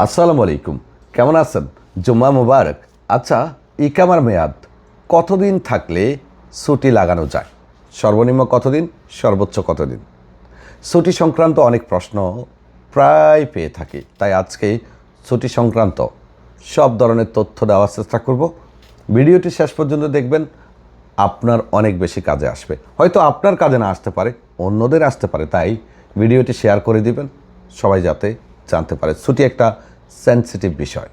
আসসালামু আলাইকুম কেমন আছেন? জুম্মা মুবারক। আচ্ছা ইকামার মেয়াদ, কতদিন থাকলে ছুটি লাগানো যায়? সর্বনিম্ন কতদিন? সর্বোচ্চ কতদিন? ছুটি সংক্রান্ত অনেক প্রশ্ন প্রায় পেয়ে থাকি, তাই আজকে ছুটি সংক্রান্ত সব ধরনের তথ্য দেওয়ার চেষ্টা করব। ভিডিওটি শেষ পর্যন্ত দেখবেন, আপনার অনেক বেশি কাজে আসবে। হয়তো আপনার কাজে না আসতে পারে, অন্যদের আসতে পারে, তাই ভিডিওটি শেয়ার করে দিবেন। সবাই যাতে জানতে পারে। ছুটি একটা সেন্সিটিভ বিষয়।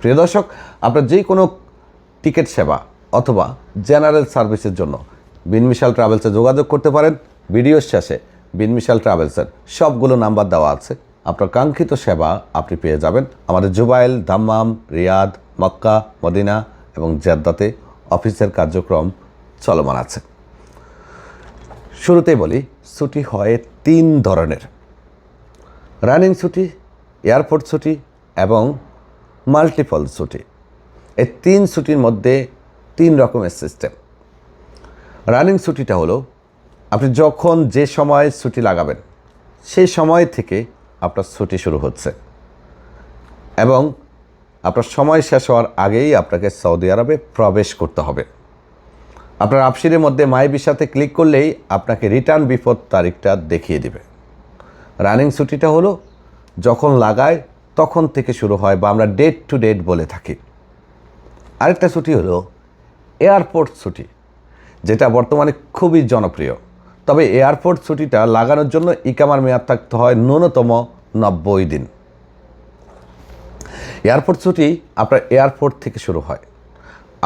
প্রিয় দর্শক, আপনার যে কোনো টিকিট সেবা অথবা জেনারেল সার্ভিসের জন্য বিনমিশাল ট্রাভেলসে যোগাযোগ করতে পারেন। ভিডিওর শেষে বিনমিশাল ট্রাভেলসের সবগুলো নাম্বার দেওয়া আছে। আপনার কাঙ্ক্ষিত সেবা আপনি পেয়ে যাবেন। আমাদের Jubail, Dammam, Riyadh, Mecca, Medina এবং জেদ্দাতে অফিসের কার্যক্রম চলমান আছে। শুরুতেই বলি ছুটি হয় তিন ধরনের। রানিং ছুটি, এয়ারপোর্ট ছুটি এবং মাল্টিপল ছুটি। এই তিন ছুটির মধ্যে তিন রকমের সিস্টেম রানিং ছুটিটা হলো, আপনি যখন যে সময় ছুটি লাগাবেন, সেই সময় থেকে আপনার ছুটি শুরু হচ্ছে। এবং আপনার সময় শেষ হওয়ার আগেই আপনাকে সৌদি আরবে প্রবেশ করতে হবে। আপনার আপসিরের মধ্যে মাই ভিসাতে ক্লিক করলেই আপনাকে রিটার্ন বিপদ তারিখটা দেখিয়ে দিবে। রানিং ছুটিটা হলো, যখন লাগায় তখন থেকে শুরু হয় বা আমরা ডেট টু ডেট বলে থাকি। আরেকটা ছুটি হলো এয়ারপোর্ট ছুটি, যেটা বর্তমানে খুবই জনপ্রিয়। তবে এয়ারপোর্ট ছুটিটা লাগানোর জন্য ইকামার মেয়াদ থাকতে হয় ন্যূনতম নব্বই দিন। এয়ারপোর্ট ছুটি আপনার এয়ারপোর্ট থেকে শুরু হয়।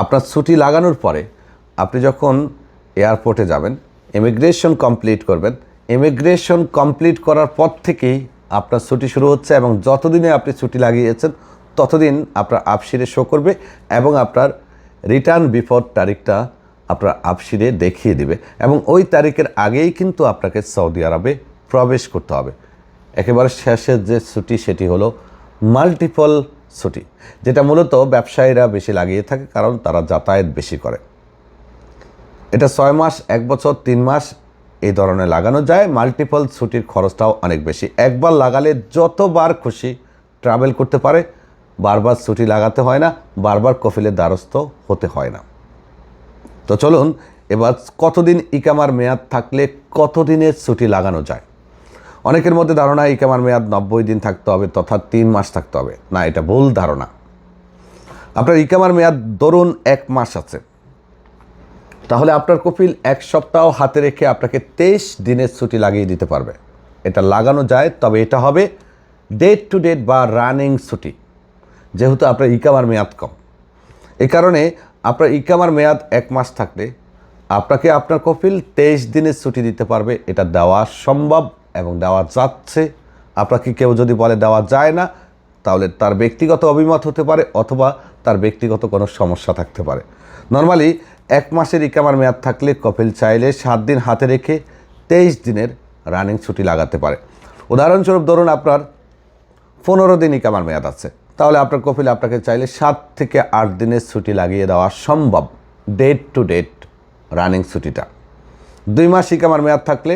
আপনার ছুটি লাগানোর পরে আপনি যখন এয়ারপোর্টে যাবেন, ইমিগ্রেশন কমপ্লিট করবেন ইমিগ্রেশন কমপ্লিট করার পর থেকেই আপনার ছুটি শুরু হচ্ছে এবং যতদিনে আপনি ছুটি লাগিয়েছেন, ততদিন আপনার আপসিরে শো করবে এবং আপনার রিটার্ন বিফোর তারিখটা আপনার আপসিরে দেখিয়ে দিবে এবং ওই তারিখের আগেই কিন্তু আপনাকে সৌদি আরবে প্রবেশ করতে হবে। একেবারে শেষের যে ছুটি সেটি হলো মাল্টিপল ছুটি, যেটা মূলত ব্যবসায়ীরা বেশি লাগিয়ে থাকে কারণ তারা যাতায়াত বেশি করে। এটা ছয় মাস, এক বছর, তিন মাস এই ধরনের লাগানো যায়। মাল্টিপল ছুটির খরচটাও অনেক বেশি। একবার লাগালে যতবার খুশি ট্রাভেল করতে পারে। বারবার ছুটি লাগাতে হয় না, বারবার কফিলের দ্বারস্থ হতে হয় না। তো চলুন, এবার কতদিন ইকামার মেয়াদ থাকলে কতদিনের ছুটি লাগানো যায়? অনেকের মধ্যে ধারণা, ইকামার মেয়াদ নব্বই দিন থাকতে হবে তথা তিন মাস থাকতে হবে। না, এটা ভুল ধারণা। আপনার ইকামার মেয়াদ ধরুন এক মাস আছে। তাহলে আপনার কপিল এক সপ্তাহ হাতে রেখে আপনাকে তেইশ দিনের ছুটি লাগিয়ে দিতে পারবে। এটা লাগানো যায়, তবে এটা হবে ডেট টু ডেট বা রানিং ছুটি। যেহেতু আপনার ইকামার মেয়াদ কম। এ কারণে আপনার ইকামার মেয়াদ এক মাস থাকলে আপনাকে আপনার কপিল তেইশ দিনের ছুটি দিতে পারবে। এটা দেওয়া সম্ভব এবং দেওয়া যাচ্ছে। আপনাকে কেউ যদি বলে দেওয়া যায় না, তাহলে তার ব্যক্তিগত অভিমত হতে পারে অথবা তার ব্যক্তিগত কোনো সমস্যা থাকতে পারে। নর্মালি এক মাসের ইকামার মেয়াদ থাকলে কপিল চাইলে সাত দিন হাতে রেখে তেইশ দিনের রানিং ছুটি লাগাতে পারে। উদাহরণস্বরূপ ধরুন আপনার পনেরো দিন ইকামার মেয়াদ আছে। তাহলে আপনার কপিল আপনাকে চাইলে সাত থেকে আট দিনের ছুটি লাগিয়ে দেওয়া সম্ভব, ডেট টু ডেট রানিং ছুটিটা। দুই মাস ইকামার মেয়াদ থাকলে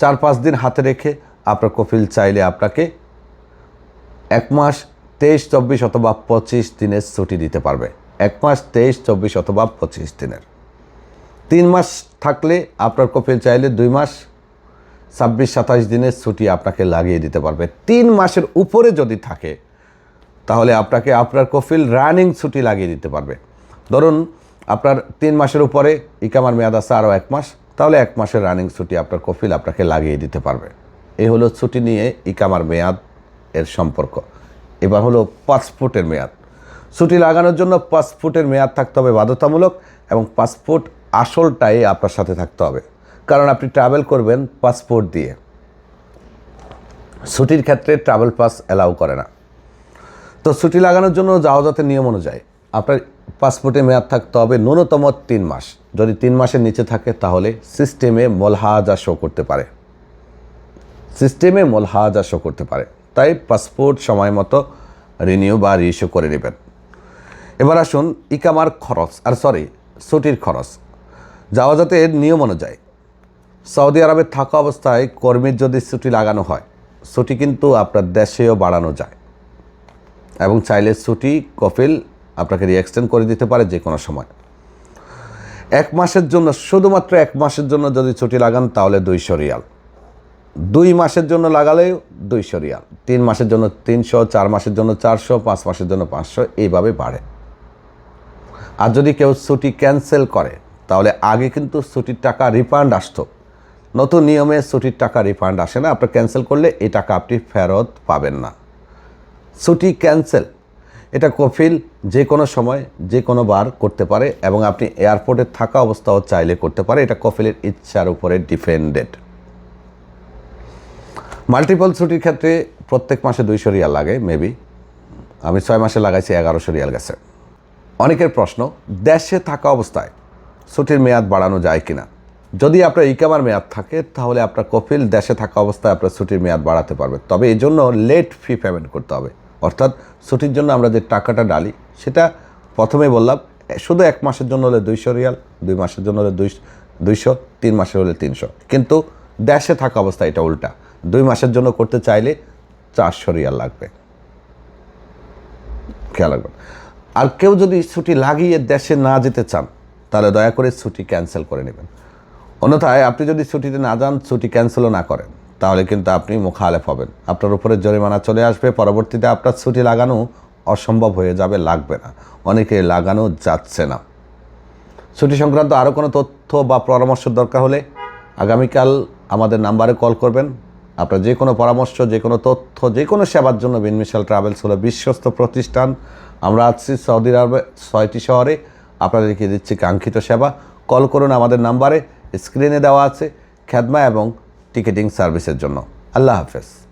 চার পাঁচ দিন হাতে রেখে আপনার কপিল চাইলে আপনাকে এক মাস তেইশ, চব্বিশ অথবা পঁচিশ দিনের ছুটি দিতে পারবে। এক মাস, তেইশ, চব্বিশ অথবা পঁচিশ দিনের। তিন মাস থাকলে আপনার কপিল চাইলে দুই মাস, ছাব্বিশ সাতাশ দিনের ছুটি আপনাকে লাগিয়ে দিতে পারবে। তিন মাসের উপরে যদি থাকে, তাহলে আপনাকে আপনার কফিল রানিং ছুটি লাগিয়ে দিতে পারবে। ধরুন, আপনার তিন মাসের উপরে, ইকামার মেয়াদ আছে আরও এক মাস, তাহলে এক মাসের রানিং ছুটি আপনার কফিল আপনাকে লাগিয়ে দিতে পারবে। এই হলো ছুটি নিয়ে ইকামার মেয়াদ এর সম্পর্ক। এবার হলো পাসপোর্টের মেয়াদ। ছুটি লাগানোর জন্য পাসপোর্টের মেয়াদ থাকতে হবে বাধ্যতামূলক এবং পাসপোর্ট আসলটাই আপনার সাথে থাকতে হবে। কারণ আপনি ট্রাভেল করবেন পাসপোর্ট দিয়ে। ছুটির ক্ষেত্রে ট্রাভেল পাস অ্যালাউ করে না। তো ছুটি লাগানোর জন্য যাওয়া যাতে নিয়ম অনুযায়ী আপনার পাসপোর্টে মেয়াদ থাকতে হবে ন্যূনতম তিন মাস। যদি তিন মাসের নিচে থাকে তাহলে সিস্টেমে মলহাজা শো করতে পারে। সিস্টেমে মলহাজা শো করতে পারে। তাই পাসপোর্ট সময় মতো রিনিউ বা রিইস্যু করে নেবেন। এবার আসুন ইকামার খরচ, আর সরি ছুটির খরচ। যাওয়া যাতে এর নিয়ম অনুযায়ী, সৌদি আরবে থাকা অবস্থায় কর্মীর যদি ছুটি লাগানো হয়, ছুটি কিন্তু আপনার দেশেও বাড়ানো যায়। এবং চাইলে ছুটি, কফিল আপনাকে রিএক্সটেন্ড করে দিতে পারে যে কোনো সময়। এক মাসের জন্য, শুধুমাত্র এক মাসের জন্য যদি ছুটি লাগান, তাহলে দুইশো রিয়াল। দুই মাসের জন্য লাগালেও দুইশো রিয়াল। তিন মাসের জন্য তিনশো, চার মাসের জন্য চারশো, পাঁচ মাসের জন্য পাঁচশো, এইভাবে বাড়ে। আর যদি কেউ ছুটি ক্যান্সেল করে, তাহলে আগে কিন্তু ছুটির টাকা রিফান্ড আসতো। নতুন নিয়মে ছুটির টাকা রিফান্ড আসে না, আপনি ক্যান্সেল করলে এই টাকা আপনি ফেরত পাবেন না। ছুটি ক্যান্সেল, এটা কফিল যে কোনো সময়, যে কোনো বার করতে পারে এবং আপনি এয়ারপোর্টে থাকা অবস্থাও চাইলে করতে পারে, এটা কফিলের ইচ্ছার উপরে ডিপেন্ডেড। মাল্টিপল ছুটির ক্ষেত্রে প্রত্যেক মাসে দুইশো রিয়াল লাগে, মেবি। আমি ছয় মাসে লাগাইছি, এগারোশো রিয়াল গেছে। অনেকের প্রশ্ন, দেশে থাকা অবস্থায় ছুটির মেয়াদ বাড়ানো যায় কিনা? যদি আপনার ইকামার মেয়াদ থাকে, তাহলে আপনার কপিল দেশে থাকা অবস্থায় আপনার ছুটির মেয়াদ বাড়াতে পারবে। তবে এই জন্য লেট ফি পেমেন্ট করতে হবে। অর্থাৎ ছুটির জন্য আমরা যে টাকাটা ডালি, সেটা প্রথমে বললাম, শুধু এক মাসের জন্য হলে দুইশো রিয়াল, দুই মাসের জন্য হলে দুই দুইশো, তিন মাসের হলে তিনশো। কিন্তু দেশে থাকা অবস্থায় এটা উল্টা। দুই মাসের জন্য করতে চাইলে চারশো রিয়াল লাগবে। খেয়াল রাখবেন। আর কেউ যদি ছুটি লাগিয়ে দেশে না যেতে চান, তাহলে দয়া করে ছুটি ক্যান্সেল করে নেবেন। অন্যথায় আপনি যদি ছুটিতে না যান, ছুটি ক্যান্সেলও না করেন। তাহলে কিন্তু আপনি মুখালেফ হবেন। আপনার উপরে জরিমানা চলে আসবে, পরবর্তীতে আপনার ছুটি লাগানো অসম্ভব হয়ে যাবে, লাগবে না। অনেকে লাগানো যাচ্ছে না। ছুটি সংক্রান্ত আরও কোনো তথ্য বা পরামর্শ দরকার হলে আগামীকাল আমাদের নাম্বারে কল করবেন। আপনার যে কোনো পরামর্শ, যে কোনো তথ্য, যে কোনো সেবার জন্য বিনমিশাল ট্রাভেলস হলো বিশ্বস্ত প্রতিষ্ঠান। আমরা আছি সৌদি আরবে, ছয়টি শহরে। আপনাদেরকে দিচ্ছি কাঙ্ক্ষিত সেবা। কল করুন আমাদের নাম্বারে, স্ক্রিনে দেওয়া আছে খ্যাদমা এবং টিকিটিং সার্ভিসের জন্য। আল্লাহ হাফেজ।